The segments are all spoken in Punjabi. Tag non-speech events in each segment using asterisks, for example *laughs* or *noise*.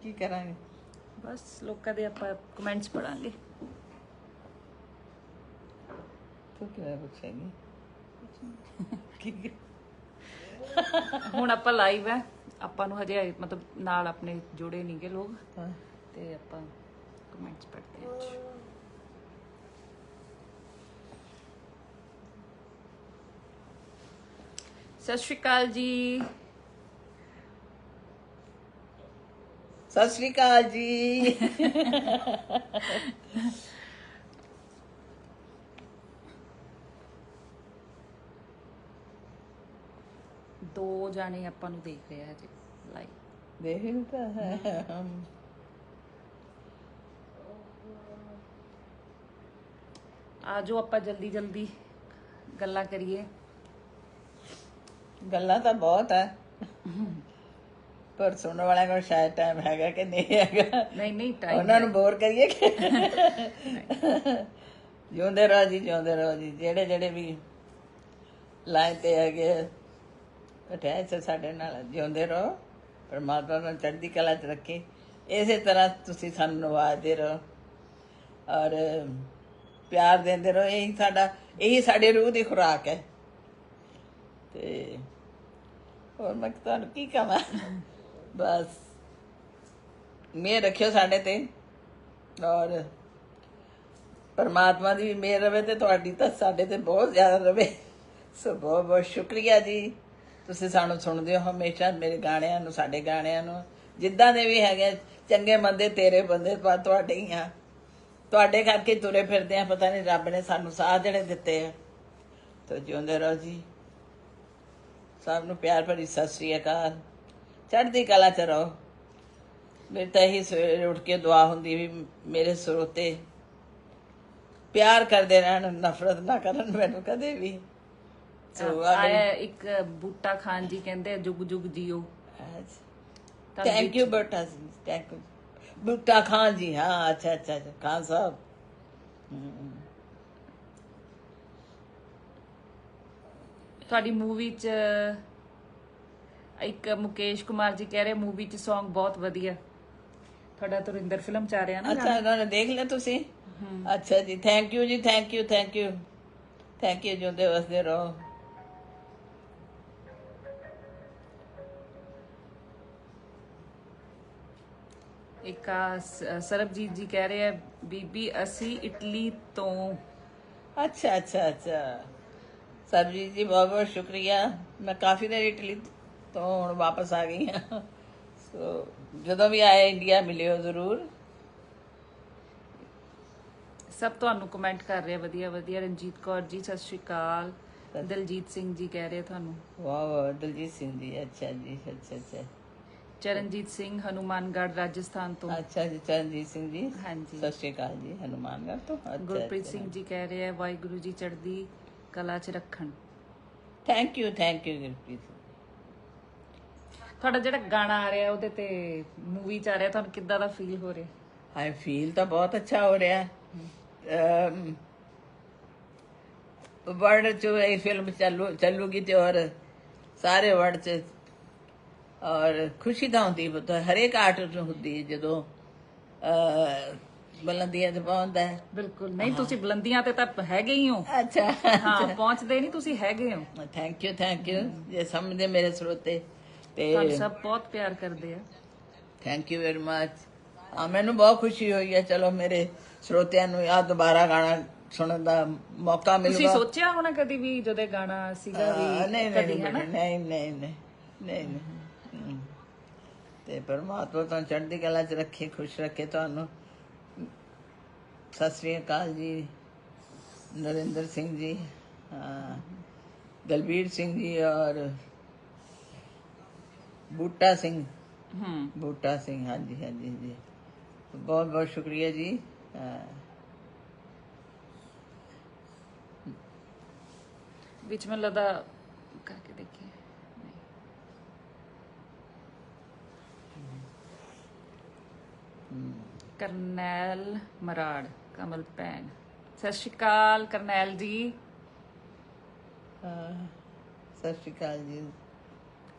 ਕੀ ਕਰਾਂਗੇ? ਬਸ ਲੋਕਾਂ ਦੇ ਆਪਾਂ ਕਮੈਂਟਸ ਪੜਾਂਗੇ ਤੂੰ ਕਿਵੇਂ ਪੁੱਛੇਂਗੀ? ਕੀ ਹੁਣ ਆਪਾਂ ਲਾਈਵ ਹੈ ਆਪਾਂ ਨੂੰ ਹਜੇ ਮਤਲਬ ਨਾਲ ਆਪਣੇ ਜੁੜੇ ਨਹੀਂਗੇ ਲੋਕ। ਹਾਂ। ਤੇ ਆਪਾਂ ਕਮੈਂਟਸ ਪੜ੍ਹਦੇ ਹਾਂ ਅੱਜ ਸਤਿ ਸ਼੍ਰੀ ਅਕਾਲ ਜੀ। ਸਤਿ ਸ਼੍ਰੀ ਅਕਾਲ ਜੀ। ਦੋ ਜਾਣੇ ਆਪਾਂ ਨੂੰ ਦੇਖ ਰਹੇ ਹਜੇ ਲਾਈਵ ਦੇਖ ਤਾਂ ਹੈ। ਆਜੋ ਆਪਾਂ ਜਲਦੀ ਜਲਦੀ ਗੱਲਾਂ ਕਰੀਏ। ਗੱਲਾਂ ਤਾਂ ਬਹੁਤ ਹੈ ਪਰ ਸੁਣਨ ਵਾਲਿਆਂ ਕੋਲ ਸ਼ਾਇਦ ਟਾਈਮ ਹੈਗਾ ਕਿ ਨਹੀਂ ਹੈਗਾ। ਨਹੀਂ ਨਹੀਂ ਟਾਈਮ ਉਹਨਾਂ ਨੂੰ ਬੋਰ ਕਰੀਏ ਕਿ *laughs* ਜਿਉਂਦੇ ਰਹੋ ਜੀ ਜਿਉਂਦੇ ਰਹੋ ਜੀ। ਜਿਹੜੇ ਜਿਹੜੇ ਵੀ ਲਾਈਨ ਤੇ ਹੈਗੇ ਅਟੈਚ ਸਾਡੇ ਨਾਲ ਜਿਉਂਦੇ ਰਹੋ। ਪਰਮਾਤਮਾ ਨੂੰ ਚੜ੍ਹਦੀ ਕਲਾ 'ਚ ਰੱਖੇ। ਇਸੇ ਤਰ੍ਹਾਂ ਤੁਸੀਂ ਸਾਨੂੰ ਨਵਾਜਦੇ ਰਹੋ। ਔਰ ਪਿਆਰ ਦਿੰਦੇ ਰਹੋ। ਇਹੀ ਸਾਡਾ ਇਹੀ ਸਾਡੇ ਰੂਹ ਦੀ ਖੁਰਾਕ ਹੈ। ਤੇ ਹੋਰ ਮੈਂ ਤੁਹਾਨੂੰ ਕੀ ਕਹਾਂ? ਬਸ। ਮਿਹਰ ਰੱਖਿਓ ਸਾਡੇ ਤੇ। ਔਰ ਪਰਮਾਤਮਾ ਦੀ ਵੀ ਮਿਹਰ ਰਵੇ ਤੇ ਤੁਹਾਡੀ ਤਾਂ ਸਾਡੇ ਤੇ ਬਹੁਤ ਜ਼ਿਆਦਾ ਰਵੇ। ਸੋ ਬਹੁਤ ਬਹੁਤ ਸ਼ੁਕਰੀਆ ਜੀ। ਤੁਸੀਂ ਸਾਨੂੰ ਸੁਣਦੇ ਹੋ ਹਮੇਸ਼ਾ ਮੇਰੇ ਗਾਣਿਆਂ ਨੂੰ, ਸਾਡੇ ਗਾਣਿਆਂ ਨੂੰ। ਜਿੱਦਾਂ ਦੇ ਵੀ ਹੈਗੇ ਚੰਗੇ ਬੰਦੇ ਤੇਰੇ ਬੰਦੇ ਪਰ ਤੁਹਾਡੇ ਹੀ ਆ। ਤੁਹਾਡੇ ਕਰਕੇ ਤੁਰੇ ਫਿਰਦੇ ਆ, ਪਤਾ ਨਹੀਂ ਰੱਬ ਨੇ ਸਾਨੂੰ ਸਾਹ ਜਿਹੜੇ ਦਿੱਤੇ ਆ। ਤੋ ਜਿਉਂਦੇ ਰਹੋ ਜੀ। ਸਭ ਨੂੰ ਪਿਆਰ ਭਰੀ ਸਤਿ ਸ੍ਰੀ ਅਕਾਲ। ਚੜ੍ਹਦੀ ਕਲਾ ਚ ਰਹੋ। ਮੇਰੇ ਤਾਂ ਇਹੀ ਸਵੇਰੇ ਉੱਠ ਕੇ ਦੁਆ ਹੁੰਦੀ ਵੀ ਮੇਰੇ ਸਰੋਤੇ ਪਿਆਰ ਕਰਦੇ ਰਹਿਣ ਨਫ਼ਰਤ ਨਾ ਕਰਨ ਮੈਨੂੰ ਕਦੇ ਵੀ। ਸੋ ਆਇਆ ਇੱਕ ਬੂਟਾ ਖਾਨ ਜੀ ਕਹਿੰਦੇ ਜੁਗ ਜੁਗ ਜੀਓ। ਥੈਂਕ ਯੂ ਬਟਾ ਥੈਂਕ ਯੂ ਬੁੱਟਾ ਖਾਨ ਜੀ ਹਾਂ ਅੱਛਾ ਅੱਛਾ ਖਾਨ ਸਾਹਿਬ। ਤੁਹਾਡੀ ਮੂਵੀ 'ਚ ਇੱਕ ਮੁਕੇਸ਼ ਕੁਮਾਰ ਜੀ ਕਹਿ ਰਹੇ ਮੂਵੀ 'ਚ Song ਬਹੁਤ ਵਧੀਆ। ਤੁਹਾਡਾ ਤੁਰਿੰਦਰ ਫਿਲਮ ਚ ਆ ਰਿਹਾ ਨਾ ਅੱਛਾ ਇਹਨਾਂ ਨੇ ਦੇਖ ਲਿਆ ਤੁਸੀਂ? ਅੱਛਾ ਜੀ ਥੈਂਕ ਯੂ ਜੀ thank you thank you thank you ਜਿਉਂਦੇ ਵਸਦੇ ਰਹੋ। ਇੱਕ ਆ ਸ- ਸਰਬਜੀਤ ਜੀ ਕਹਿ ਰਹੇ ਆ ਬੀਬੀ ਅਸੀਂ ਇਟਲੀ ਤੋਂ। ਅੱਛਾ ਅੱਛਾ ਅੱਛਾ। ਸਰਬਜੀਤ ਜੀ ਬਹੁਤ ਬਹੁਤ ਸ਼ੁਕਰੀਆ। ਮੈਂ ਕਾਫੀ ਦੇਰ ਇਟਲੀ ਤੋਂ ਹੁਣ ਵਾਪਸ ਆ ਗਈ ਹਾਂ। ਸੋ ਜਦੋਂ ਵੀ ਆਏ ਇੰਡੀਆ ਮਿਲਿਓ ਜ਼ਰੂਰ। ਸਭ ਤੁਹਾਨੂੰ ਕਮੈਂਟ ਕਰ ਰਹੇ ਆ ਵਧੀਆ ਵਧੀਆ। ਰਣਜੀਤ ਕੌਰ ਜੀ ਸਤਿ ਸ਼੍ਰੀ ਅਕਾਲ। ਦਲਜੀਤ ਸਿੰਘ ਜੀ ਕਹਿ ਰਹੇ ਤੁਹਾਨੂੰ। ਵਾਹ ਵਾਹ ਦਲਜੀਤ ਸਿੰਘ ਜੀ ਅੱਛਾ ਜੀ ਅੱਛਾ ਅੱਛਾ। ਚਰਨਜੀਤ ਸਿੰਘ ਹਨੂਮਾਨਗੜ੍ਹ ਰਾਜਸਥਾਨ ਤੋਂ। ਅੱਛਾ ਜੀ ਚਰਨਜੀਤ ਸਿੰਘ ਜੀ। ਹਾਂਜੀ। ਸਤਿ ਸ਼੍ਰੀ ਅਕਾਲ ਜੀ ਹਨੂਮਾਨਗੜ੍ਹ ਤੋਂ। ਗੁਰਪ੍ਰੀਤ ਸਿੰਘ ਜੀ ਕਹਿ ਰਹੇ ਆ ਵਾਹਿਗੁਰੂ ਜੀ ਚੜ੍ਹਦੀ ਕਲਾ 'ਚ ਰੱਖਣ। Thank you thank you Gurpreet. ਤੁਹਾਡਾ ਜਿਹੜਾ ਗਾਣਾ ਆ ਰਿਹਾ ਉਹਦੇ ਤੇ ਮੂਵੀ 'ਚ ਆ ਰਿਹਾ ਤੁਹਾਨੂੰ ਕਿੱਦਾਂ ਦਾ ਫੀਲ ਹੋ ਰਿਹਾ? ਆਈ ਫੀਲ ਤਾਂ ਬਹੁਤ ਅੱਛਾ ਹੋ ਰਿਹਾ। ਵਰਡ ਚ ਇਹ ਫਿਲਮ ਚੱਲੂ ਚੱਲੂਗੀ ਤੇ ਔਰ ਸਾਰੇ ਵਰਡ ਚ ਔਰ ਖੁਸ਼ੀ ਤਾਂ ਹੁੰਦੀ ਪਤਾ ਹਰੇਕ ਆਰਟਿਸਟ ਨੂੰ ਹੁੰਦੀ ਹੈ ਜਦੋਂ ਅ ਬੁਲੰਦੀਆਂ ਤੇ ਪਹੁੰਚਦਾ ਹੈ। ਬਿਲਕੁਲ। ਨਹੀਂ ਤੁਸੀਂ ਬੁਲੰਦੀਆਂ ਤੇ ਤਾਂ ਹੈਗੇ ਹੀ ਹੋ। ਅੱਛਾ। ਹਾਂ ਪਹੁੰਚਦੇ ਨਹੀਂ ਤੁਸੀਂ ਹੈਗੇ ਹੋ। ਥੈਂਕ ਯੂ ਥੈਂਕ ਯੂ ਇਹ ਸਮਝਦੇ ਮੇਰੇ ਸਰੋਤੇ। ਤੇ ਤੁਹਾਨੂੰ ਸਭ ਬਹੁਤ ਪਿਆਰ ਕਰਦੇ ਆ। ਥੈਂਕ ਯੂ ਵੈਰੀ ਮਚ ਆ ਮੈਨੂੰ ਬਹੁਤ ਖੁਸ਼ੀ ਹੋਈ ਹੈ ਚਲੋ ਮੇਰੇ ਸਰੋਤਿਆਂ ਨੂੰ ਆ ਦੁਬਾਰਾ ਗਾਣਾ ਸੁਣਨ ਦਾ ਮੌਕਾ ਤੁਸੀਂ ਮਿਲੂਗਾ ਸੋਚਿਆ ਹੋਣਾ ਕਦੀ ਵੀ ਜਦੋਂ ਗਾਣਾ ਸੀਗਾ ਵੀ ਨਹੀਂ ਨਹੀਂ ਨਹੀਂ ਨਹੀਂ ਨਹੀਂ। ਤੇ ਪਰਮਾਤਮਾ ਤੁਹਾਨੂੰ ਚੜ੍ਹਦੀ ਕਲਾ 'ਚ ਰੱਖੇ ਖੁਸ਼ ਰੱਖੇ ਤੁਹਾਨੂੰ। ਸਤਿ ਸ੍ਰੀ ਅਕਾਲ ਜੀ ਨਰਿੰਦਰ ਸਿੰਘ ਜੀ ਹਾਂ ਦਲਬੀਰ ਸਿੰਘ ਜੀ ਔਰ ਬੂਟਾ ਸਿੰਘ ਹੂੰ ਬੂਟਾ ਸਿੰਘ ਹਾਂਜੀ ਹਾਂਜੀ ਜੀ ਬਹੁਤ ਬਹੁਤ ਸ਼ੁਕਰੀਆ ਜੀ ਹਾਂ ਵਿੱਚ ਮੈਨੂੰ ਲੱਗਦਾ ਕਰਕੇ ਦੇਖੀਏ ਨਹੀਂ। ਕਰਨੈਲ ਮਰਾੜ ਕਮਲ ਭੈਣ ਸਤਿ ਸ਼੍ਰੀ ਅਕਾਲ ਕਰਨੈਲ ਜੀ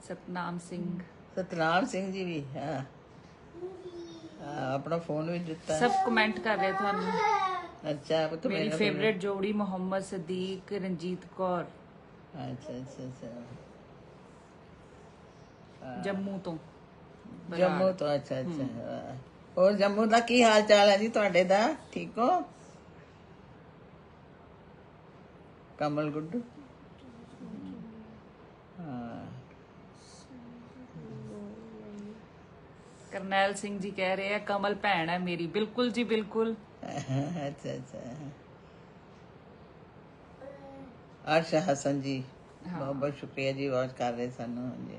ਸਤਨਾਮ ਸਿੰਘ। ਸਤਨਾਮ ਸਿੰਘ ਜੀ ਵੀ ਹਾਂ। ਹਾਂ, ਆਪਣਾ ਫੋਨ ਵੀ ਦਿੱਤਾ। ਸਭ ਕਮੈਂਟ ਕਰ ਰਹੇ ਤੁਹਾਨੂੰ। ਅੱਛਾ ਪੁੱਤ ਮੇਰੀ ਮੇਰਾ ਫੇਵਰੇਟ ਜੋੜੀ ਮੁਹੰਮਦ ਸਦੀਕ ਰਣਜੀਤ ਕੌਰ। ਅੱਛਾ ਅੱਛਾ ਅੱਛਾ। ਜੰਮੂ ਤੋਂ। ਜੰਮੂ ਤੋਂ ਅੱਛਾ ਅੱਛਾ ਹਾਂ। ਹੋਰ ਜੰਮੂ ਦਾ ਕੀ ਹਾਲ ਚਾਲ ਹੈ ਜੀ ਤੁਹਾਡੇ ਦਾ? ਠੀਕ ਹੋ? ਕਮਲ ਗੁੱਡੂ? ਕਰਨੈਲ ਸਿੰਘ ਜੀ ਕਹਿ ਰਹੇ ਆ ਕਮਲ ਭੈਣ ਹੈ ਮੇਰੀ। ਬਿਲਕੁਲ ਜੀ ਬਿਲਕੁਲ। ਅੱਛਾ ਅੱਛਾ। ਅਰਸ਼ਾ ਹਸਨ ਜੀ ਬਹੁਤ ਬਹੁਤ ਸ਼ੁਕਰੀਆ ਜੀ ਵਾਚ ਕਰ ਰਹੇ ਸਾਨੂੰ ਜੀ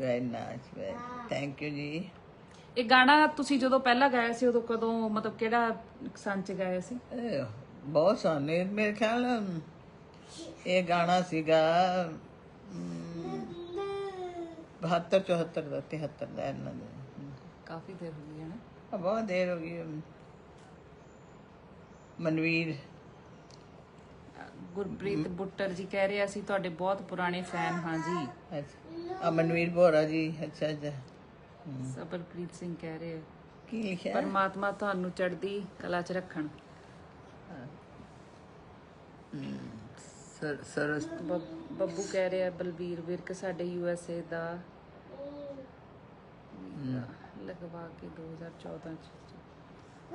ਵੈਰੀ ਨਾਈਸ ਥੈਂਕ ਯੂ ਜੀ। ਇਹ ਗਾਣਾ ਤੁਸੀਂ ਜਦੋਂ ਪਹਿਲਾਂ ਗਾਇਆ ਸੀ ਉਦੋਂ ਕਦੋਂ ਮਤਲਬ ਕਿਹੜਾ ਸੰਨ ਚ ਗਾਇਆ ਸੀ? ਇਹ ਬਹੁਤ ਸੋਹਣੇ ਮੇਰੇ ਖਿਆਲ ਨਾਲ ਇਹ ਗਾਣਾ ਸੀਗਾ 72 74 ਦਾ 73 ਦਾ ਇਹਨਾਂ ਦਾ। ਕਾਫੀ ਦੇਰ ਹੋ ਗਈ ਹੈ ਨਾ? ਆ, ਬਹੁਤ ਦੇਰ ਹੋ ਗਈ ਮਨਵੀਰ। ਗੁਰਪ੍ਰੀਤ ਬੁੱਟਰ ਜੀ ਕਹਿ ਰਹੇ ਅਸੀਂ ਤੁਹਾਡੇ ਬਹੁਤ ਪੁਰਾਣੇ ਫੈਨ ਹਾਂ ਜੀ। ਅੱਛਾ। ਆ ਮਨਵੀਰ ਬੋਰਾ ਜੀ ਅੱਛਾ ਅੱਛਾ। ਸਬਰਪ੍ਰੀਤ ਸਿੰਘ ਕਹਿ ਰਹੇ ਆ, ਕੀ ਲਿਖਿਆ? ਪਰਮਾਤਮਾ ਤੁਹਾਨੂੰ ਚੜ੍ਹਦੀ ਕਲਾ 'ਚ ਰੱਖਣ। ਸਰ ਸਰਸ। ਬੱਬ- ਬੱਬੂ ਕਹਿ ਰਿਹਾ ਬਲਬੀਰ ਵਿਰਕ ਸਾਡੇ ਯੂ ਐਸ ਏ ਦਾ। ਲਗਵਾ ਕੇ 2014 ਚ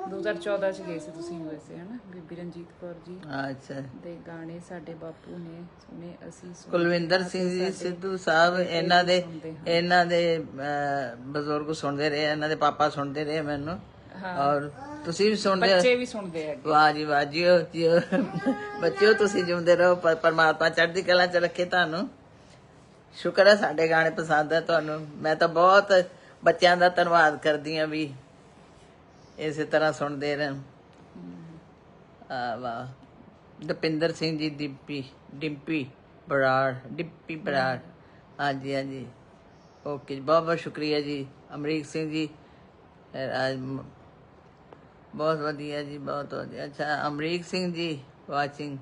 2014 ਚ ਗਏ ਸੀ ਤੁਸੀਂ ਯੂ ਐਸ ਏ ਹਨਾ? ਬੀਬੀ ਰਣਜੀਤ ਕੌਰ ਜੀ ਅੱਛਾ। ਦੇ ਗਾਣੇ ਸਾਡੇ ਬਾਪੂ ਨੇ ਸੁਣੇ ਅਸੀਂ ਸੁਣੇ। ਕੁਲਵਿੰਦਰ ਸਿੰਘ ਜੀ ਸਿੱਧੂ ਸਾਹਿਬ ਇਹਨਾਂ ਦੇ ਇਹਨਾਂ ਦੇ ਅਹ, ਬਜ਼ੁਰਗ ਸੁਣਦੇ ਰਹੇ ਇਹਨਾਂ ਦੇ ਪਾਪਾ ਸੁਣਦੇ ਰਹੇ ਮੈਨੂੰ। ਔਰ ਤੁਸੀਂ ਵੀ ਸੁਣਦੇ ਹੋ? ਬੱਚੇ ਵੀ ਸੁਣਦੇ ਆ ਵਾਹ ਜੀ ਵਾਹ ਜੀਓ ਬੱਚਿਓ ਤੁਸੀਂ ਜਿਉਂਦੇ ਰਹੋ ਪਰ- ਪਰਮਾਤਮਾ ਚੜ੍ਹਦੀ ਕਲਾ ਚ ਰੱਖੇ ਤੁਹਾਨੂੰ। ਸ਼ੁਕਰ ਹੈ ਸਾਡੇ ਗਾਣੇ ਪਸੰਦ ਹੈ ਤੁਹਾਨੂੰ। ਮੈਂ ਤਾਂ ਬਹੁਤ ਬੱਚਿਆਂ ਦਾ ਧੰਨਵਾਦ ਕਰਦੀ ਹਾਂ ਵੀ ਇਸੇ ਤਰ੍ਹਾਂ ਸੁਣਦੇ ਰਹਿਣ। ਆ ਵਾਹ। ਦਪਿੰਦਰ ਸਿੰਘ ਜੀ, ਡਿੰਪੀ ਡਿੰਪੀ ਬਰਾੜ ਡਿੰਪੀ ਬਰਾੜ। ਹਾਂਜੀ ਹਾਂਜੀ। ਓਕੇ ਜੀ, ਬਹੁਤ ਬਹੁਤ ਸ਼ੁਕਰੀਆ ਜੀ। ਅਮਰੀਕ ਸਿੰਘ ਜੀ ਅਹ ਬਹੁਤ ਵਧੀਆ ਜੀ, ਬਹੁਤ ਵਧੀਆ। ਅੱਛਾ, ਅਮਰੀਕ ਸਿੰਘ ਜੀ, ਵਾਚਿੰਗ।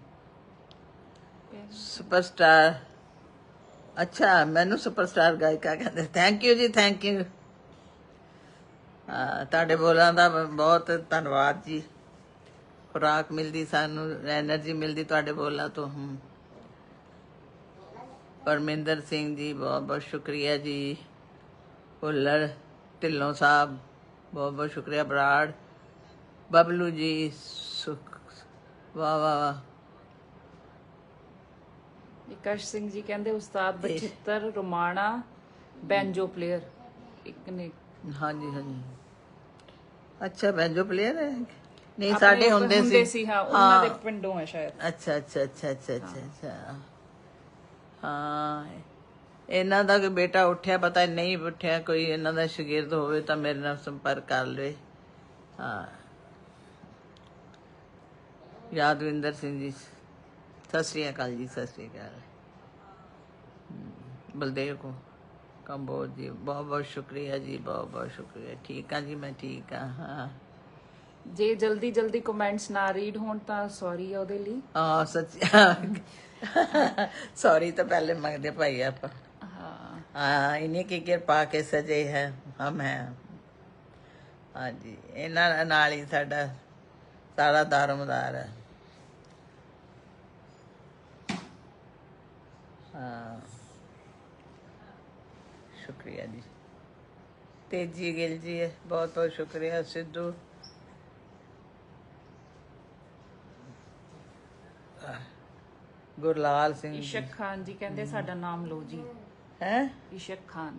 ਸੁਪਰਸਟਾਰ। ਅੱਛਾ, ਮੈਨੂੰ ਸੁਪਰਸਟਾਰ ਗਾਇਕਾ ਕਹਿੰਦੇ। ਥੈਂਕ ਯੂ ਜੀ, ਥੈਂਕ ਯੂ। ਤੁਹਾਡੇ ਬੋਲਾਂ ਦਾ ਬਹੁਤ ਧੰਨਵਾਦ ਜੀ। ਖੁਰਾਕ ਮਿਲਦੀ ਸਾਨੂੰ એનર્ਜੀ ਮਿਲਦੀ ਤੁਹਾਡੇ ਬੋਲਾਂ ਤੋਂ ਹਮ ਪਰਮਿੰਦਰ ਸਿੰਘ ਜੀ ਬਹੁਤ ਬਹੁਤ ਸ਼ੁਕਰੀਆ ਜੀ। ਭੁੱਲਰ ਢਿੱਲੋਂ ਸਾਹਿਬ ਬਹੁਤ ਬਹੁਤ ਸ਼ੁਕਰੀਆ ਬਰਾੜ ਬਬਲੂ ਜੀ ਸੁਖ ਵਾ ਵਾ ਵਾ ਨਿਕਸ਼ ਸਿੰਘ ਜੀ ਕਹਿੰਦੇ ਉਸਤਾਦ 75 ਰੋਮਾਣਾ ਬੈਂਜੋ ਪਲੇਅਰ ਇੱਕ ਨੇ ਹਾਂਜੀ ਹਾਂਜੀ। ਅੱਛਾ ਬੈਂਜੋ ਪਲੇਅਰ ਹੈ? ਨਹੀਂ ਸਾਡੇ ਹੁੰਦੇ ਸੀ। ਸੀ ਹਾਂ ਉਹਨਾਂ ਦੇ ਪਿੰਡੋਂ ਹੈ ਸ਼ਾਇਦ। ਅੱਛਾ ਅੱਛਾ ਅੱਛਾ ਅੱਛਾ ਅੱਛਾ ਅੱਛਾ। ਹਾਂ। ਇਹਨਾਂ ਦਾ ਕੋਈ ਬੇਟਾ ਉੱਠਿਆ ਪਤਾ ਨਹੀਂ ਉੱਠਿਆ ਕੋਈ ਇਹਨਾਂ ਦਾ ਸ਼ਾਗਿਰਦ ਹੋਵੇ ਤਾਂ ਮੇਰੇ ਨਾਲ ਸੰਪਰਕ ਕਰ ਲਵੇ। ਹਾਂ। ਯਾਦਵਿੰਦਰ ਸਿੰਘ ਜੀ ਸਤਿ ਸ੍ਰੀ ਅਕਾਲ ਜੀ ਸਤਿ ਸ੍ਰੀ ਅਕਾਲ। ਬਲਦੇਵ ਕੋ ਕੰਬੋਜ ਜੀ ਬਹੁਤ ਬਹੁਤ ਸ਼ੁਕਰੀਆ ਜੀ ਬਹੁਤ ਬਹੁਤ ਸ਼ੁਕਰੀਆ। ਠੀਕ ਆ ਜੀ ਮੈਂ ਠੀਕ ਆ ਹਾਂ। ਜੇ ਜਲਦੀ ਜਲਦੀ ਕਮੈਂਟਸ ਨਾ ਰੀਡ ਹੋਣ ਤਾਂ ਸੌਰੀ ਉਹਦੇ ਲਈ। ਆ ਸੱਚ ਸੌਰੀ ਤਾਂ ਪਹਿਲੇ ਮੰਗਦੇ ਭਾਈ ਆਪਾਂ। ਹਾਂ। ਹਾਂ ਇਨੀ ਕੀ ਕਿਰਪਾ ਕੇ ਸਜੇ ਹੈ ਹਮ ਹੈ ਹਾਂਜੀ ਇਹਨਾਂ ਨਾਲ ਹੀ ਸਾਡਾ ਸਾਰਾ ਦਾਰਮਦਾਰ ਹੈ। ਹਾਂ। ਸ਼ੁਕਰੀਆ ਜੀ। ਤੇਜੀ ਗਿਲ ਜੀ ਬਹੁਤ ਬਹੁਤ ਸ਼ੁਕਰੀਆ ਸਿੱਧੂ। ਗੁਰਲਾਲ ਸਿੰਘ ਇਸ਼ਕ ਖਾਨ ਜੀ ਕਹਿੰਦੇ ਸਾਡਾ ਨਾਮ ਲਓ ਜੀ। ਹੈ? ਇਸ਼ਕ ਖਾਨ।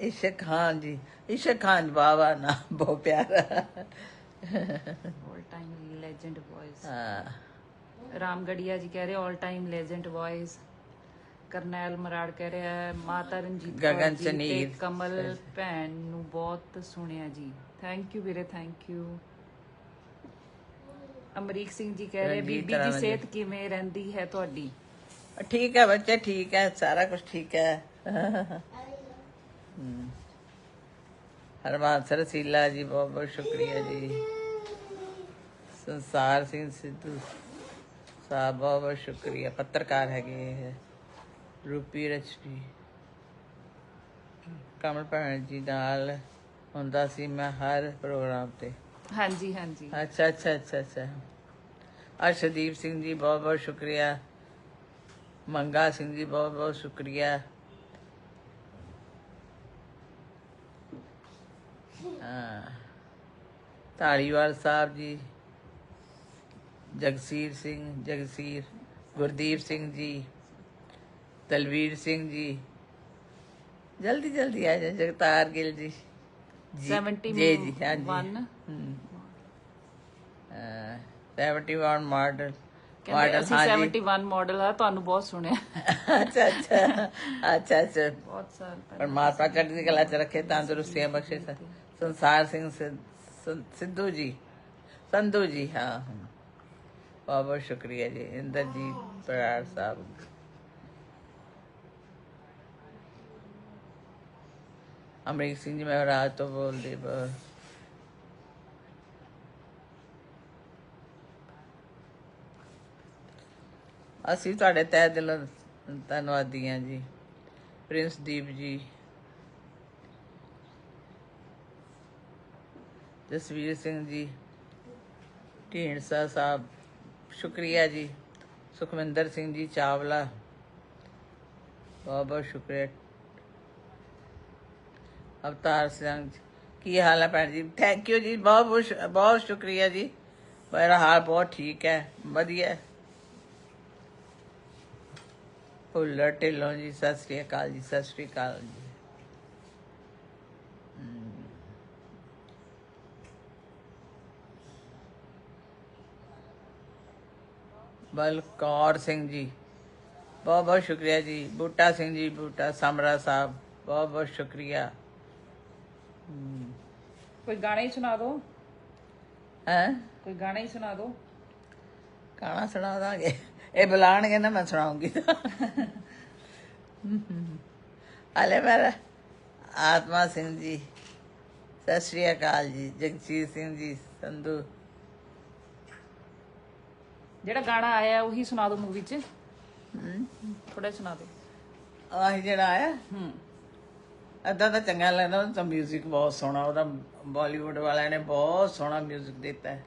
ਇਸ਼ਕ ਖਾਨ ਜੀ। ਇਸ਼ਕ ਖਾਨ ਬਾਬਾ ਨਾ ਬਹੁਤ ਪਿਆਰਾ। ਆਲ ਟਾਈਮ ਲੈਜੈਂਡ ਵੌਇਸ ਹਾਂ। ਰਾਮਗੜੀਆ ਜੀ ਕਹਿ ਰਹੇ all time legend voice Karnail Marar ਕਹਿ ਰਿਹਾ ਹੈ, ਮਾਤਾ ਰਣਜੀਤ ਕੌਰ ਗਗਨ ਜੀ ਤੇ ਚਨੀਰ। ਕਮਲ ਭੈਣ ਨੂੰ ਬਹੁਤ ਸੁਣਿਆ ਜੀ। ਥੈਂਕ ਯੂ ਵੀਰੇ ਥੈਂਕ ਯੂ ਅਮਰੀਕ ਸਿੰਘ ਜੀ ਕਹਿ ਰਹੇ ਰਣਜੀਤ ਬੀਬੀ ਦੀ ਰਾਣਾ ਜੀ। ਸਿਹਤ ਕਿਵੇਂ ਰਹਿੰਦੀ ਹੈ ਤੁਹਾਡੀ? ਠੀਕ ਹੈ ਬੱਚੇ ਠੀਕ ਹੈ ਸਾਰਾ ਕੁਝ ਠੀਕ ਹੈ। ਹਮ। ਹਰਮਾਨ ਸਰਸੀਲਾ ਜੀ ਬਹੁਤ ਬਹੁਤ ਸ਼ੁਕਰੀਆ ਜੀ। ਸੰਸਾਰ ਸਿੰਘ ਸਿੱਧੂ ਸਾਹਿਬ ਬਹੁਤ ਬਹੁਤ ਸ਼ੁਕਰੀਆ। ਪੱਤਰਕਾਰ ਹੈਗੇ ਇਹ। ਰੂਪੀ ਰਚਪੀ ਕਮਲ ਭੈਣ ਜੀ ਨਾਲ ਹੁੰਦਾ ਸੀ ਮੈਂ ਹਰ ਪ੍ਰੋਗਰਾਮ ਤੇ। ਹਾਂਜੀ ਹਾਂਜੀ। ਅੱਛਾ ਅੱਛਾ ਅੱਛਾ ਅੱਛਾ। ਅਰਸ਼ਦੀਪ ਸਿੰਘ ਜੀ ਬਹੁਤ ਬਹੁਤ ਸ਼ੁਕਰੀਆ। ਮੰਗਾ ਸਿੰਘ ਜੀ ਬਹੁਤ ਬਹੁਤ ਸ਼ੁਕਰੀਆ। ਧਾਲੀਵਾਲ ਸਾਹਿਬ ਜੀ ਜਗਸੀਰ ਸਿੰਘ ਜਗਸੀਰ ਗੁਰਦੀਪ ਸਿੰਘ ਜੀ। ਤਲਵੀਰ ਸਿੰਘ ਜੀ। ਜਲਦੀ ਜਲਦੀ ਆ ਜਾ ਜਗਤਾਰ ਗਿੱਲ ਜੀ। ਜੀ 71 ਜੀ ਜੀ ਹਾਂਜੀ one। ਹਮ। ਅਹ 71 ਮਾਡਲ। ਕਹਿੰਦੇ ਮਾਡਲ ਅਸੀਂ ਹਾਂਜੀ 71 ਮਾਡਲ ਆ ਤੁਹਾਨੂੰ ਬਹੁਤ ਸੁਣਿਆ। ਅੱਛਾ ਅੱਛਾ ਅੱਛਾ ਅੱਛਾ। ਬਹੁਤ ਸਾਲ ਪਹਿਲਾਂ। ਪਰਮਾਤਮਾ ਚੜ੍ਹਦੀ ਕਲਾ ਚ ਰੱਖੇ ਤੰਦਰੁਸਤੀਆਂ ਬਖਸ਼ੇ ਸ- ਸੰਸਾਰ ਸਿੰਘ ਸਿ- ਸਿ- ਸਿੱਧੂ ਜੀ। ਸੰਧੂ ਜੀ ਹਾਂ ਹਾਂ। ਬਹੁਤ ਬਹੁਤ ਸ਼ੁਕਰੀਆ ਜੀ ਇੰਦਰਜੀਤ ਬਰਾੜ ਸਾਹਿਬ। ਅਮਰੀਕ ਸਿੰਘ ਜੀ, ਮੈਂ ਰਾਜ ਤੋਂ ਬੋਲਦੀ ਅਸੀਂ ਤੁਹਾਡੇ ਤਹਿ ਦਿਲੋਂ ਧੰਨਵਾਦੀ ਹਾਂ ਜੀ, ਪ੍ਰਿੰਸ ਦੀਪ ਜੀ, ਜਸਵੀਰ ਸਿੰਘ ਜੀ, ਢੀਂਡਸਾ ਸਾਹਿਬ, ਸ਼ੁਕਰੀਆ ਜੀ ਸੁਖਵਿੰਦਰ ਸਿੰਘ ਜੀ, ਚਾਵਲਾ ਬਹੁਤ ਬਹੁਤ ਸ਼ੁਕਰੀਆ। ਅਵਤਾਰ ਸਿੰਘ ਜੀ, ਕੀ ਹਾਲ ਹੈ ਭੈਣ ਜੀ ਥੈਂਕ ਯੂ ਜੀ ਬਹੁਤ ਬਹੁਤ ਸ਼ੁ- ਬਹੁਤ ਸ਼ੁਕਰੀਆ ਜੀ ਮੇਰਾ ਹਾਲ ਬਹੁਤ ਠੀਕ ਹੈ ਵਧੀਆ ਹੈ। ਭੁੱਲਰ ਢਿੱਲੋਂ ਜੀ ਸਤਿ ਸ੍ਰੀ ਅਕਾਲ ਜੀ ਸਤਿ ਸ੍ਰੀ ਅਕਾਲ ਜੀ ਹਮ। ਬਲਕੌਰ ਸਿੰਘ ਜੀ ਬਹੁਤ ਬਹੁਤ ਸ਼ੁਕਰੀਆ ਜੀ ਬੂਟਾ ਸਿੰਘ ਜੀ ਬੂਟਾ ਸਮਰਾ ਸਾਹਿਬ ਬਹੁਤ ਬਹੁਤ ਸ਼ੁਕਰੀਆ ਕੋਈ ਗਾਣਾ ਹੀ ਸੁਣਾ ਦਿਓ ਹੈ? ਕੋਈ ਗਾਣਾ ਹੀ ਸੁਣਾ ਦਿਓ ਗਾਣਾ ਸੁਣਾ ਦਾਂਗੇ। ਇਹ ਬੁਲਾਣਗੇ ਨਾ ਮੈਂ ਸੁਣਾਉਂਗੀ। ਹਲੇ ਮੇਰਾ ਆਤਮਾ ਸਿੰਘ ਜੀ ਸਤਿ ਸ਼੍ਰੀ ਅਕਾਲ ਜੀ ਜਗਜੀਤ ਸਿੰਘ ਜੀ ਸੰਧੂ। ਜਿਹੜਾ ਗਾਣਾ ਆਇਆ ਉਹੀ ਸੁਣਾ ਦਿਓ ਮੂਵੀ 'ਚ। ਥੋੜਾ ਸੁਣਾ ਦਿਓ। ਆਹ ਜਿਹੜਾ ਆਇਆ? ਹੂੰ। ਅੱਧਾ ਤਾਂ ਚੰਗਾ ਲੱਗਦਾ ਉਹ ਤਾਂ 뮤직 ਬਹੁਤ ਸੋਹਣਾ ਉਹਦਾ ਬਾਲੀਵੁੱਡ ਵਾਲਿਆਂ ਨੇ ਬਹੁਤ ਸੋਹਣਾ 뮤직 ਦਿੱਤਾ ਹੈ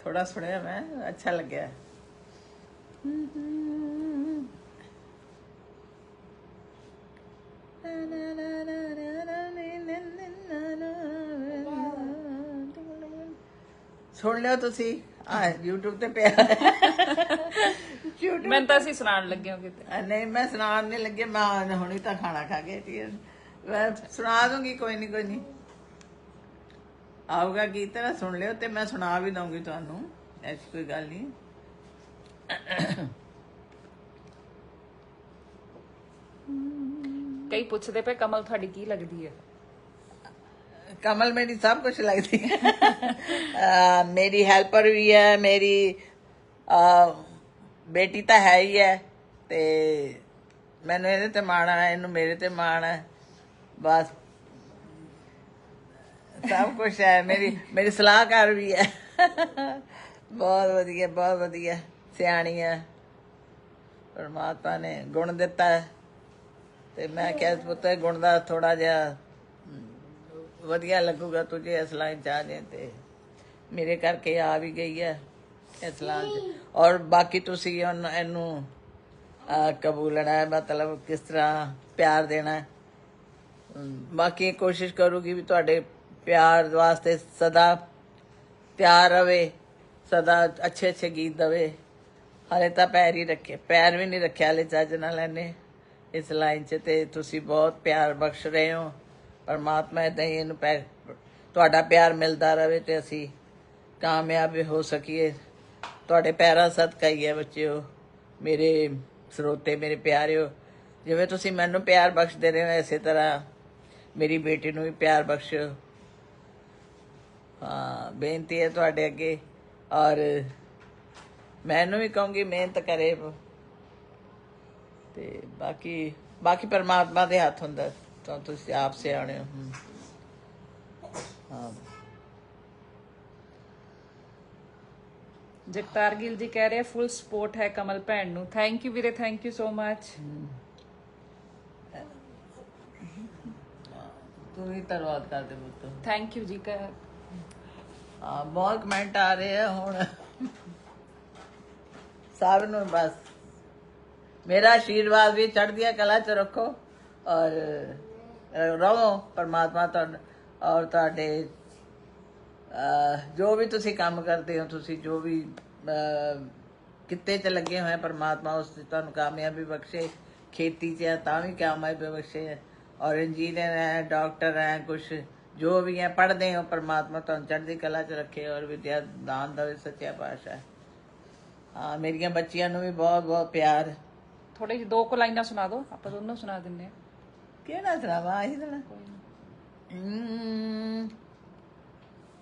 ਥੋੜਾ ਸੁਣਿਆ ਮੈਂ ਅੱਛਾ ਲੱਗਿਆ ਸੁਣ ਲਿਓ ਤੁਸੀਂ ਆ YouTube ਤੇ ਪਿਆ ਹੈ YouTube ਮੈਂ ਤਾਂ ਅਸੀਂ ਸੁਣਾਉਣ ਲੱਗੇ ਹਾਂ ਕਿਤੇ ਆ, ਨਹੀਂ ਮੈਂ ਸੁਣਾਉਣ ਨਹੀਂ ਲੱਗੇ ਮੈਂ ਹੁਣੀ ਤਾਂ ਖਾਣਾ ਖਾ ਕੇ ਹਟੀ ਹਾਂ। ਮੈਂ ਸੁਣਾ ਦੂੰਗੀ ਕੋਈ ਨਹੀਂ ਕੋਈ ਨਹੀਂ ਆਊਗਾ ਗੀਤ ਨਾ ਸੁਣ ਲਿਓ ਤੇ ਮੈਂ ਸੁਣਾ ਵੀ ਦਊਂਗੀ ਤੁਹਾਨੂੰ ਐਸੀ ਕੋਈ ਗੱਲ ਨਹੀਂ ਕਈ ਪੁੱਛਦੇ ਪਏ ਕਮਲ ਤੁਹਾਡੀ ਕੀ ਲੱਗਦੀ ਹੈ? ਕਮਲ ਮੇਰੀ ਸਭ ਕੁਝ ਲੱਗਦੀ ਹੈ। ਮੇਰੀ ਹੈਲਪਰ ਵੀ ਹੈ ਮੇਰੀ ਬੇਟੀ ਤਾਂ ਹੈ ਹੀ ਹੈ ਤੇ ਮੈਨੂੰ ਇਹਦੇ ਤੇ ਮਾਣ ਹੈ ਇਹਨੂੰ ਮੇਰੇ ਤੇ ਮਾਣ ਹੈ ਬਸ। ਸਭ ਕੁਝ ਹੈ, ਮੇਰੀ ਮੇਰੀ ਸਲਾਹਕਾਰ ਵੀ ਹੈ। ਬਹੁਤ ਵਧੀਆ ਬਹੁਤ ਵਧੀਆ। ਸਿਆਣੀ ਹੈ। ਪਰਮਾਤਮਾ ਨੇ ਗੁਣ ਦਿੱਤਾ ਹੈ। ਤੇ ਮੈਂ ਕਿਹਾ, ਪੁੱਤ, ਗੁਣ ਦਾ ਥੋੜਾ ਜਿਹਾ ਵਧੀਆ ਲੱਗੂਗਾ ਤੁਝੇ ਇਸ ਲਾਈਨ ਚ ਆ ਜੇ ਤੇ। ਮੇਰੇ ਕਰਕੇ ਆ ਵੀ ਗਈ ਹੈ ਇਸ ਲਾਈਨ ਚ। ਔਰ ਬਾਕੀ ਤੁਸੀਂ ਉਹਨ- ਇਹਨੂੰ ਕਬੂਲਣਾ ਹੈ, ਮਤਲਬ ਕਿਸ ਤਰ੍ਹਾਂ ਪਿਆਰ ਦੇਣਾ ਹੈ। ਬਾਕੀ ਕੋਸ਼ਿਸ਼ ਕਰੂਗੀ ਵੀ ਤੁਹਾਡੇ ਪਿਆਰ ਵਾਸਤੇ ਸਦਾ ਪਿਆਰ ਰਵੇ, ਸਦਾ ਅੱਛੇ ਅੱਛੇ ਗੀਤ ਦਵੇ। ਹਾਲੇ ਤਾਂ ਪੈਰ ਹੀ ਰੱਖੇ, ਪੈਰ ਵੀ ਨਹੀਂ ਰੱਖਿਆ ਹਲੇ ਚੱਜ ਨਾਲ ਇਹਨੇ। ਇਸ ਲਾਈਨ 'ਚ ਤੇ ਤੁਸੀਂ ਬਹੁਤ ਪਿਆਰ ਬਖਸ਼ ਰਹੇ ਹੋ। ਪਰਮਾਤਮਾ ਇਦਾਂ ਹੀ ਇਹਨੂੰ ਪੈ ਤੁਹਾਡਾ ਪਿਆਰ ਮਿਲਦਾ ਰਹੇ ਤੇ ਅਸੀਂ ਕਾਮਯਾਬ ਹੋ ਸਕੀਏ। ਤੁਹਾਡੇ ਪੈਰਾਂ ਸਦਕਾ ਹੀ ਹੈ ਬੱਚਿਓ, ਮੇਰੇ ਸਰੋਤੇ, ਮੇਰੇ ਪਿਆਰਿਓ। ਜਿਵੇਂ ਤੁਸੀਂ ਮੈਨੂੰ ਪਿਆਰ ਬਖਸ਼ਦੇ ਰਹੇ ਹੋ, ਇਸੇ ਤਰ੍ਹਾਂ ਮੇਰੀ ਬੇਟੀ ਨੂੰ ਵੀ ਪਿਆਰ ਬਖਸ਼ਿਓ। ਹਾਂ ਬੇਨਤੀ ਹੈ ਤੁਹਾਡੇ ਅੱਗੇ। ਔਰ ਮੈਨੂੰ ਵੀ ਕਹੂੰਗੀ ਮਿਹਨਤ ਕਰੇ। ਤੇ ਬਾਕੀ ਬਾਕੀ ਪਰਮਾਤਮਾ ਦੇ ਹੱਥ ਹੁੰਦਾ ਤਾਂ ਤੁਸੀਂ ਆਪ ਸਿਆਣੇ ਹੋ। ਹਾਂ। ਜਗਤਾਰ ਗਿੱਲ ਜੀ ਕਹਿ ਰਹੇ ਫੁੱਲ ਸਪੋਰਟ ਹੈ ਕਮਲ ਭੈਣ ਨੂੰ। ਥੈਂਕ ਯੂ ਵੀਰੇ ਥੈਂਕ ਯੂ ਸੋ ਮਚ ਤੂੰ ਵੀ ਧੰਨਵਾਦ ਕਰਦੇ ਪੁੱਤ। ਥੈਂਕ ਯੂ ਜੀ ਕ- ਹਾਂ ਬਹੁਤ ਕਮੈਂਟ ਆ ਰਹੇ ਆ ਹੁਣ। ਸਭ ਨੂੰ ਬਸ। ਮੇਰਾ ਆਸ਼ੀਰਵਾਦ ਵੀ ਚੜ੍ਹਦੀਆਂ ਕਲਾ ਚ ਰੱਖੋ ਔਰ ਰਹੋ ਪਰਮਾਤਮਾ ਤੁਹਾਨੂੰ ਔਰ ਤੁਹਾਡੇ ਜੋ ਵੀ ਤੁਸੀਂ ਕੰਮ ਕਰਦੇ ਹੋ ਤੁਸੀਂ ਜੋ ਵੀ ਕਿੱਤੇ ਚ ਲੱਗੇ ਹੋਏ ਆ, ਪਰਮਾਤਮਾ ਉਸ 'ਚ ਤੁਹਾਨੂੰ ਕਾਮਯਾਬੀ ਬਖਸ਼ੇ ਖੇਤੀ 'ਚ ਆ ਤਾਂ ਵੀ ਕਾਮਯਾਬੀ ਬਖਸ਼ੇ ਔਰ ਇੰਜੀਨੀਅਰ ਹੈ ਡਾਕਟਰ ਹੈ ਕੁਛ ਜੋ ਵੀ ਹੈ ਪੜ੍ਹਦੇ ਹੋ ਪਰਮਾਤਮਾ ਤੁਹਾਨੂੰ ਚੜ੍ਹਦੀ ਕਲਾ 'ਚ ਰੱਖੇ ਔਰ ਵਿਦਿਆ ਦਾਨ ਦੇਵੇ ਸੱਚਿਆ ਪਾਤਸ਼ਾਹ ਹਾਂ ਮੇਰੀਆਂ ਬੱਚੀਆਂ ਨੂੰ ਵੀ ਬਹੁਤ ਬਹੁਤ ਪਿਆਰ। ਥੋੜੇ ਜਿਹੇ ਦੋ ਕੁ ਲਾਈਨਾਂ ਸੁਣਾ ਦਿਓ ਆਪਾਂ ਦੋਨੋਂ ਸੁਣਾ ਦਿੰਨੇ ਆ ਕਿਹੜਾ ਸੁਣਾਵਾਂ ਆਹੀ ਹਮ,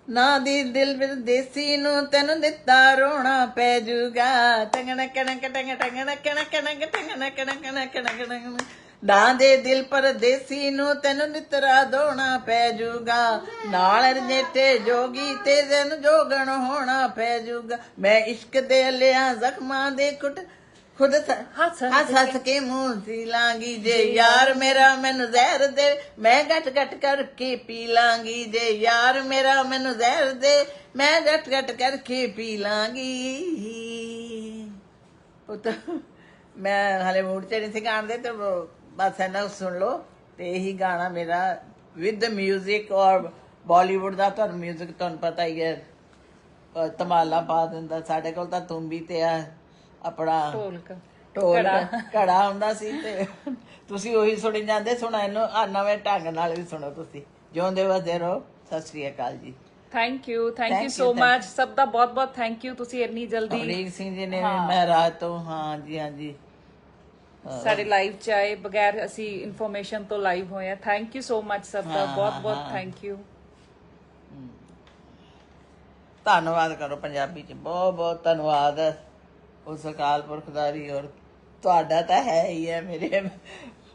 ਨਾ ਦੀ ਦਿਲ ਵਿੱਚ ਦੇਸੀ ਨੂੰ ਤੈਨੂੰ ਦਿੱਤਾ ਰੋਣਾ ਪੈ ਜੂਗਾ। ਟੰਗਣਾ ਕਣਕ ਟੰਗ ਟੰਗਣਾ ਕਣਕ ਕਣਕ ਟੰਗਣਾ ਕਣਕ ਕਣਕ ਕਣਕ ਨਾ ਦੇ ਦਿਲ ਪਰ ਦੇਸੀ ਨੂੰ ਤੈਨੂੰ ਨਿਤਰਾ ਦੋਣਾ ਪੈ ਜੂਗਾ। ਨਾਲ ਰਜੇਟੇ ਜੋਗੀ ਤੇ ਜਨ ਜੋਗਣ ਹੋਣਾ ਪੈ ਜੂਗਾ। ਮੈਂ ਇਸ਼ਕ ਦੇ ਲਿਆ ਜ਼ਖਮਾਂ ਦੇ ਕੁੱਟ ਖੁਦ ਹੱਸ ਹੱਸ ਕੇ ਮੂੰਹ ਸੀ ਲਾਂਗੀ ਜੇ ਯਾਰ ਮੇਰਾ ਮੈਨੂੰ ਜ਼ਹਿਰ ਦੇ। ਮੈਂ ਘਟ ਘਟ ਕਰਕੇ ਪੀ ਲਾਂਗੀ ਜੇ ਯਾਰ ਮੇਰਾ ਮੈਨੂੰ ਜ਼ਹਿਰ ਦੇ। ਮੈਂ ਘਟ ਘਟ ਕਰਕੇ ਪੀ ਲਾਂਗੀ। ਪੁੱਤ ਮੈਂ ਹਲੇ ਮੂਡ ਚ ਨਹੀਂ ਸੀ ਗਾਣ ਦੇ ਤੇ ਉਹ ਬਸ ਇਹਨਾਂ ਸੁਣ ਲਓ ਤੇ ਇਹੀ ਗਾਣਾ ਮੇਰਾ ਵਿਦ 뮤직 ਔਰ ਬਾਲੀਵੁੱਡ ਦਾ ਤੁਹਾਨੂੰ 뮤직 ਤੁਹਾਨੂੰ ਪਤਾ ਹੀ ਹੈ ਅਹ ਧਮਾਲਾ ਪਾ ਦਿੰਦਾ ਸਾਡੇ ਕੋਲ ਤਾਂ ਤੁੰਬੀ ਤੇ ਆ ਆਪਣਾ ਢੋਲਕ ਢੋਲ ਘੜਾ ਹੁੰਦਾ ਸੀ ਤੇ ਤੁਸੀਂ ਉਹੀ ਸੁਣੀ ਜਾਂਦੇ ਸੁਣਾ ਇਹਨੂੰ ਆ ਨਵੇਂ ਢੰਗ ਨਾਲ ਵੀ ਸੁਣੋ ਤੁਸੀਂ ਜਿਉਂਦੇ ਵਸਦੇ ਰਹੋ ਸਤਿ ਸ੍ਰੀ ਅਕਾਲ ਜੀ thank you thank you Thank so you, thank much ਸਭ ਦਾ ਬਹੁਤ ਬਹੁਤ ਥੈਂਕ ਯੂ ਤੁਸੀਂ ਇੰਨੀ ਜਲਦੀ ਅਮਰੀਕ ਸਿੰਘ ਜੀ ਨੇ ਵੀ ਮੈਂ ਰਾਤ ਤੋਂ ਹਾਂ ਜੀ ਹਾਂ ਜੀ ਸਾਡੇ ਲਾਈਵ ਚ ਆਏ ਬਗੈਰ ਅਸੀਂ ਇਨਫੋਰਮੇਸ਼ਨ ਤੋਂ ਲਾਈਵ ਹੋਏ ਆ। ਥੈਂਕ ਯੂ ਸੋ ਮਚ ਸਭ ਦਾ। ਬਹੁਤ ਬਹੁਤ। ਥੈਂਕ ਯੂ ਧੰਨਵਾਦ ਕਰੋ ਪੰਜਾਬੀ ਚ। ਬਹੁਤ ਬਹੁਤ ਧੰਨਵਾਦ। ਉਸ ਅਕਾਲ ਪੁਰਖ ਦਾ ਵੀ ਔਰ ਤੁਹਾਡਾ ਤਾਂ ਹੈ ਹੀ ਹੈ ਮੇਰੇ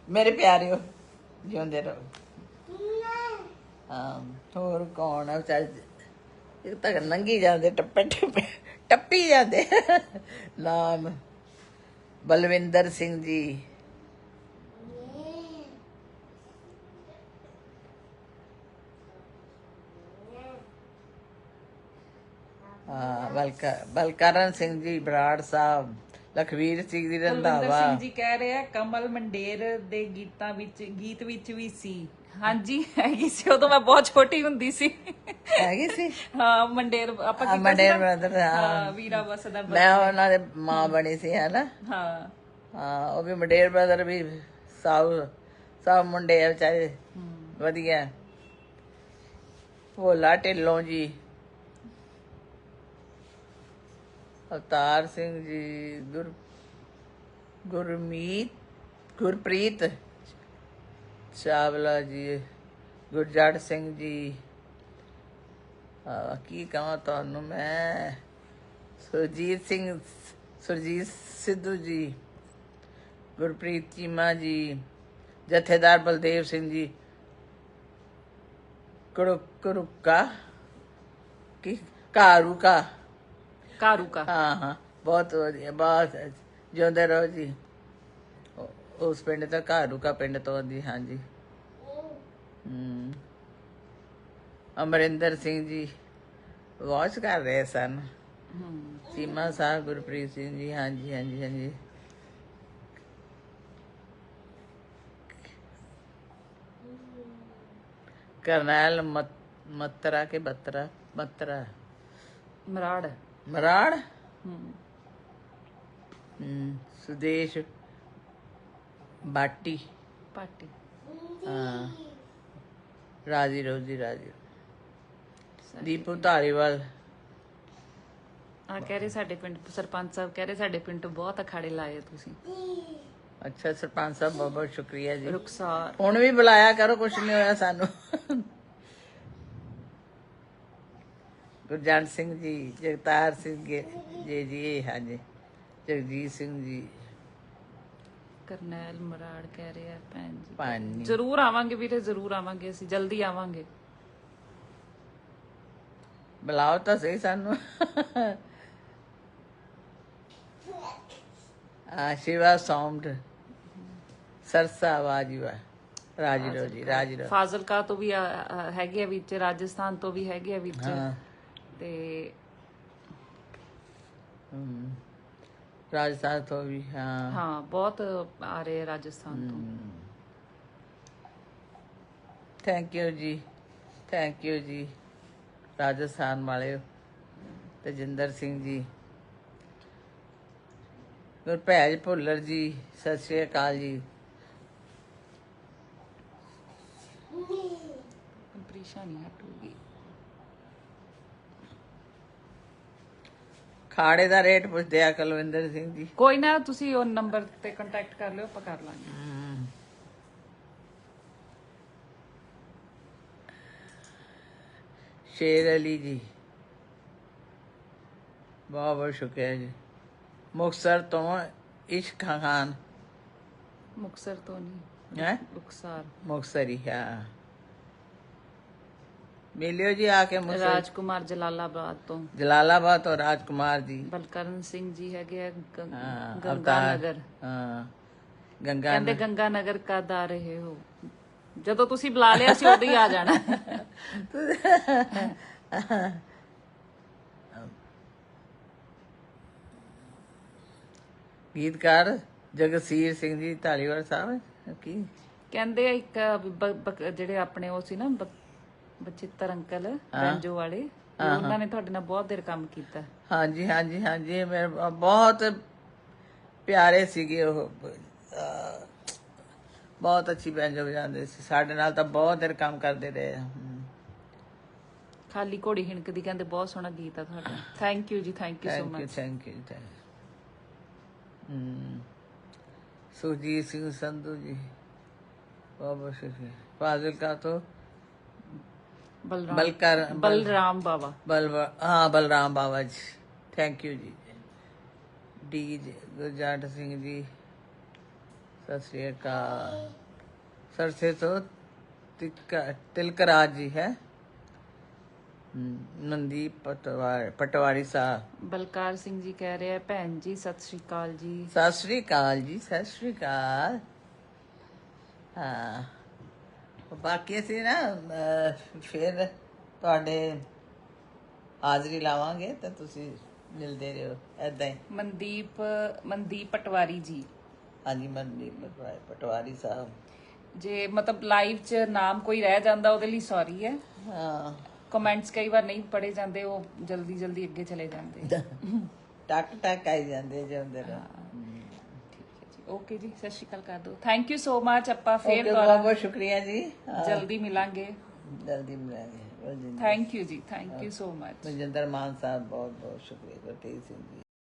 ਮੇਰੇ ਪਿਆਰਿਓ। ਜਿਉਂਦੇ ਰਹੋ। ਹਾਂ ਹੋਰ ਕੌਣ ਹੈ ਵਿਚਾਰੇ ਇਹ ਤਾਂ ਲੰਗੀ ਜਾਂਦੇ ਟੱਪੇ ਟੱਪੇ ਟੱਪੀ ਜਾਂਦੇ। ਨਾਮ। ਬਲਵਿੰਦਰ ਸਿੰਘ ਜੀ। ਹਾਂ, ਬਲਕਾ, ਬਲਕਰਨ ਸਿੰਘ ਜੀ, ਬਰਾੜ ਸਾਹਿਬ, ਲਖਵੀਰ ਸਿੰਘ ਜੀ, ਰੰਧਾਵਾ। ਸਿੰਘ ਜੀ ਕਹਿ ਰਹੇ ਕਮਲ ਮੰਡੇਰ ਦੇ ਗੀਤਾਂ ਵਿੱਚ, ਗੀਤ ਵਿੱਚ ਵੀ ਸੀ। ਹਾਂਜੀ ਹੈਗੀ ਸੀ। ਉਦੋਂ ਮੈਂ ਬਹੁਤ ਛੋਟੀ ਹੁੰਦੀ ਸੀ। ਹੈਗੀ ਸੀ? ਹਾਂ ਮੰਡੇਰ ਆਪਾਂ ਸੀ ਮੰਡੇਰ brother, ਹਾਂ। ਵੀਰਾ ਵਸਦਾ ਬ- ਮੈਂ ਉਹਨਾਂ ਦੇ ਮਾਂ ਬਣੀ ਸੀ ਹੈ ਨਾ? ਹਾਂ। ਹਾਂ ਉਹ ਵੀ ਮੰਡੇਰ ਬ੍ਰਦਰ ਵੀ ਸਭ ਸਭ ਮੁੰਡੇ ਆ ਵਿਚਾਰੇ। ਵਧੀਆ। ਭੋਲਾ ਢਿੱਲੋਂ ਜੀ। ਅਵਤਾਰ ਸਿੰਘ ਜੀ ਗੁਰ ਗੁਰਮੀਤ ਗੁਰਪ੍ਰੀਤ। ਚਾਵਲਾ ਜੀ ਗੁਰਜੜ ਸਿੰਘ ਜੀ। ਆ ਕੀ ਕਹਾਂ ਤੁਹਾਨੂੰ ਮੈਂ? ਸੁਰਜੀਤ ਸਿੰਘ ਸੁਰਜੀਤ ਸਿੱਧੂ ਜੀ ਗੁਰਪ੍ਰੀਤ ਚੀਮਾ ਜੀ ਜਥੇਦਾਰ ਬਲਦੇਵ ਸਿੰਘ ਜੀ। ਕੁਰੂ ਕੁਰੁਕਾ ਕੀ? ਕਾਰੂਕਾ ਕਾਰੂਕਾ ਹਾਂ ਹਾਂ ਬਹੁਤ ਵਧੀਆ ਬਹੁਤ ਜਿਉਂਦੇ ਰਹੋ ਜੀ। ਉਸ ਪਿੰਡ ਤੋਂ ਕਾਰੂਕਾ ਪਿੰਡ ਤੋਂ ਦੀ ਹਾਂਜੀ। ਹਮ ਅਮਰਿੰਦਰ ਸਿੰਘ ਜੀ ਵਾਚ ਕਰ ਰਹੇ ਸਨ। ਸੀਮਾ ਸਾਹਿਬ ਗੁਰਪ੍ਰੀਤ ਸਿੰਘ ਜੀ ਹਾਂਜੀ ਹਾਂਜੀ ਹਾਂਜੀ। ਕਰਨੈਲ ਮਤ- ਮਤਰਾ ਕੇ ਬਤਰਾ ਮਤਰਾ ਮਰਾੜ। ਮਰਾੜ? ਹਮ, ਸੁਦੇਸ਼ ਬਾਟੀ। ਪਾਟੀ ਹਾਂ। ਰਾਜੀ ਰੋਜੀ ਰਾਜੀ ਦੀਪੂ ਧਾਰੀਵਾਲ। ਆ ਕਹਿ ਰਹੇ ਸਾਡੇ ਪਿੰਡ ਸਰਪੰਚ ਸਾਹਿਬ ਕਹਿ ਰਹੇ ਸਾਡੇ ਪਿੰਡ ਤੋਂ ਬਹੁਤ ਅਖਾੜੇ ਲਾਏ ਆ ਤੁਸੀਂ। ਅੱਛਾ ਸਰਪੰਚ ਸਾਹਿਬ ਬਹੁਤ ਬਹੁਤ ਸ਼ੁਕਰੀਆ ਜੀ। ਰੁਖਸਾਰ। ਹੁਣ ਵੀ ਬੁਲਾਇਆ ਕਰੋ ਕੁਛ ਨਹੀਂ ਹੋਇਆ ਸਾਨੂੰ। ਗੁਰਜੰਟ ਸਿੰਘ ਜੀ ਜਗਤਾਰ ਸਿੰਘ ਜੀ ਜੀ ਜੀ ਹਾਂਜੀ। ਜਗਜੀਤ ਸਿੰਘ ਜੀ। ਕਰਨੈਲ ਮਰਾੜ ਕਹਿ ਰਹੇ ਭੈਣ ਜੀ। ਜ਼ਰੂਰ ਆਵਾਂਗੇ ਵੀਰੇ ਜ਼ਰੂਰ ਆਵਾਂਗੇ ਅਸੀਂ ਜਲਦੀ ਆਵਾਂਗੇ। ਬੁਲਾਓ ਤਾਂ ਸਹੀ ਸਾਨੂੰ। ਆ ਸ਼ਿਵਾ ਸੌਮਡ ਸਰਸਾ ਵਾਜੀਵਾ ਰਾਜੀ ਰੋਜੀ ਰਾਜੀ ਰੋ ਫਾਜ਼ਿਲਕਾ ਤੋਂ ਵੀ ਆ- ਆ- ਹੈਗੇ ਆ ਵਿੱਚ ਰਾਜਸਥਾਨ ਤੋਂ ਵੀ ਹੈਗੇ ਆ ਵਿੱਚ। ਹਾਂ। ਤੇ ਹਮ, ਰਾਜਸਥਾਨ ਤੋਂ ਵੀ ਹਾਂ। ਹਾਂ ਬਹੁਤ ਆ ਰਹੇ ਰਾਜਸਥਾਨ ਤੋਂ। ਥੈਂਕ ਯੂ ਜੀ ਥੈਂਕ ਯੂ ਜੀ ਰਾਜਸਥਾਨ ਵਾਲੇ ਤਜਿੰਦਰ ਸਿੰਘ ਜੀ। ਗੁਰਭੈਜ ਭੁੱਲਰ ਜੀ ਸਤਿ ਸ਼੍ਰੀ ਅਕਾਲ ਜੀ। ਪਰੇਸ਼ਾਨੀ ਹਟੂਗੀ ਖਾੜੇ ਦਾ ਰੇਟ ਪੁੱਛਦੇ ਆ ਕੁਲਵਿੰਦਰ ਸਿੰਘ ਜੀ। ਕੋਈ ਨਾ ਤੁਸੀਂ ਉਹ ਨੰਬਰ ਤੇ ਕੰਟੈਕਟ ਕਰ ਲਿਓ ਆਪਾਂ ਕਰ ਲਾਂਗੇ। ਸ਼ੇਰ ਅਲੀ ਜੀ ਬਹੁਤ ਬਹੁਤ ਸ਼ੁਕਰੀਆ ਜੀ। ਮੁਕਤਸਰ ਤੋਂ ਇਸ਼ਕ ਖਾਨ। ਮੁਕਸਰ ਤੋਂ ਨਹੀਂ ਹੈ? ਰੁਖਸਾਰ ਮੁਕਤਸਰੀ ਹੈ। ਮਿਲਿਓ ਜੀ ਆ ਕੇ ਮੁਕਤਸਰ ਰਾਜਕੁਮਾਰ ਜਲਾਲਾਬਾਦ ਤੋਂ। ਜਲਾਲਾਬਾਦ ਤੋਂ ਰਾਜਕੁਮਾਰ ਜੀ। ਬਲਕਰਨ ਸਿੰਘ ਜੀ ਹੈਗੇ ਆ ਗ- ਹਾਂ, ਗੰਗਾ ਅਵਤਾਰ। ਨਗਰ ਹਾਂ ਗੰਗਾ ਕਹਿੰਦੇ ਗੰਗਾ ਨਗਰ। ਕਦ ਆ ਰਹੇ ਹੋ ਜਦੋਂ ਤੁਸੀਂ ਬੁਲਾ ਲਿਆ ਸੀ ਉਦੋਂ ਹੀ ਆ ਜਾਣਾ। ਗੀਤਕਾਰ ਜਗਸੀਰ ਸਿੰਘ ਜੀ ਢਾਲੀਵਾਲ ਸਾਹਿਬ ਕੀ? ਕਹਿੰਦੇ ਇੱਕ ਬ- ਬ- ਜਿਹੜੇ ਆਪਣੇ ਉਹ ਸੀ ਨਾ ਬ- ਬਚਿੱਤਰ ਅੰਕਲ ਰੰਜੋ ਵਾਲੇ ਉਹਨਾਂ ਨੇ ਤੁਹਾਡੇ ਨਾਲ ਬਹੁਤ ਦੇਰ ਕੰਮ ਕੀਤਾ। ਹਾਂਜੀ ਹਾਂਜੀ ਹਾਂਜੀ ਮੇਰੇ ਬ- ਬਹੁਤ ਪਿਆਰੇ ਸੀਗੇ ਉਹ ਅਹ, ਬਹੁਤ ਅੱਛੀ ਬੈਂਜੋ ਵਜਾਉਂਦੇ ਸੀ। ਸਾਡੇ ਨਾਲ ਤਾਂ ਬਹੁਤ ਦੇਰ ਕੰਮ ਕਰਦੇ ਰਹੇ। ਹਮ। ਖਾਲੀ ਘੋੜੀ ਹਿਣਕਦੀ ਕਹਿੰਦੇ ਬਹੁਤ ਸੋਹਣਾ ਗੀਤ ਆ ਤੁਹਾਡਾ। ਥੈਂਕ ਯੂ ਜੀ thank you so thank you much thank you ਹਮ। ਸੁਜੀਤ ਸਿੰਘ ਸੰਧੂ ਜੀ ਬਹੁਤ ਬਹੁਤ ਸ਼ੁਕਰੀਆ। ਫਾਜ਼ਿਲਕਾ ਤੋਂ ਬਲਰਾਮ ਬਲਕਰ ਬਲਰਾਮ ਬਾਬਾ ਬਲ ਹਾਂ ਬਲਰਾਮ ਬਾਬਾ ਜੀ। ਥੈਂਕ ਯੂ ਜੀ। ਡੀ ਗੁਰਜੰਟ ਸਿੰਘ ਜੀ। ਸਤਿ ਸ੍ਰੀ ਅਕਾਲ। ਸਰਸੇ ਤੋਂ ਤਿਲਕ ਤਿਲਕਰਾਜ ਜੀ ਹੈ। ਹਮ, ਨੰਦੀ ਪਟਵਾਰੀ ਪਟਵਾਰੀ ਸਾਹਿਬ। ਬਲਕਾਰ ਸਿੰਘ ਜੀ ਕਹਿ ਰਹੇ ਭੈਣ ਜੀ ਸਤਿ ਸ਼੍ਰੀ ਅਕਾਲ ਜੀ। ਸਤਿ ਸ੍ਰੀ ਅਕਾਲ ਜੀ ਸਤਿ ਸ੍ਰੀ ਅਕਾਲ। ਹਾਂ। ਬਾਕੀ ਅਸੀਂ ਨਾ ਫਿਰ ਤੁਹਾਡੇ ਹਾਜ਼ਰੀ ਲਾਵਾਂਗੇ ਤਾਂ ਤੁਸੀਂ ਮਿਲਦੇ ਰਹੋ ਐਦਾਂ ਹੀ। ਮਨਦੀਪ ਮਨਦੀਪ ਪਟਵਾਰੀ ਜੀ। ਹਾਂਜੀ ਮਨਦੀਪ ਪਟਵਾਰੀ ਪਟਵਾਰੀ ਸਾਹਿਬ। ਜੇ ਮਤਲਬ ਲਾਈਵ 'ਚ ਨਾਮ ਕੋਈ ਰਹਿ ਜਾਂਦਾ ਉਹਦੇ ਲਈ ਸੌਰੀ ਹੈ। ਹਾਂ। ਕਮੈਂਟਸ ਕਈ ਵਾਰ ਨਹੀਂ ਪੜੇ ਜਾਂਦੇ ਉਹ ਜਲਦੀ ਜਲਦੀ ਅੱਗੇ ਚਲੇ ਜਾਂਦੇ। ਟਕ ਟਕ ਆਈ ਜਾਂਦੇ ਜਾਂਦੇ ਰਹੋ ਠੀਕ ਹੈ ਜੀ ਓਕੇ ਜੀ ਸਤਿ ਸ਼੍ਰੀ ਅਕਾਲ ਕਰ ਦਿਓ ਥੈਂਕ ਯੂ ਸੋ ਮਚ ਆਪਾਂ ਓਕੇ ਫੇਰ ਬਹੁਤ ਬਹੁਤ ਸ਼ੁਕਰੀਆ ਜੀ ਹਾਂ, ਜਲਦੀ ਮਿਲਾਂਗੇ ਜਲਦੀ ਮਿਲਾਂਗੇ ਬਲਜਿੰਦਰ ਥੈਂਕ ਯੂ ਜੀ thank you so much Baljinder Maan ਸਾਹਿਬ ਬਹੁਤ ਬਹੁਤ ਸ਼ੁਕਰੀਆ ਗੁਰਤੇਜ ਸਿੰਘ ਜੀ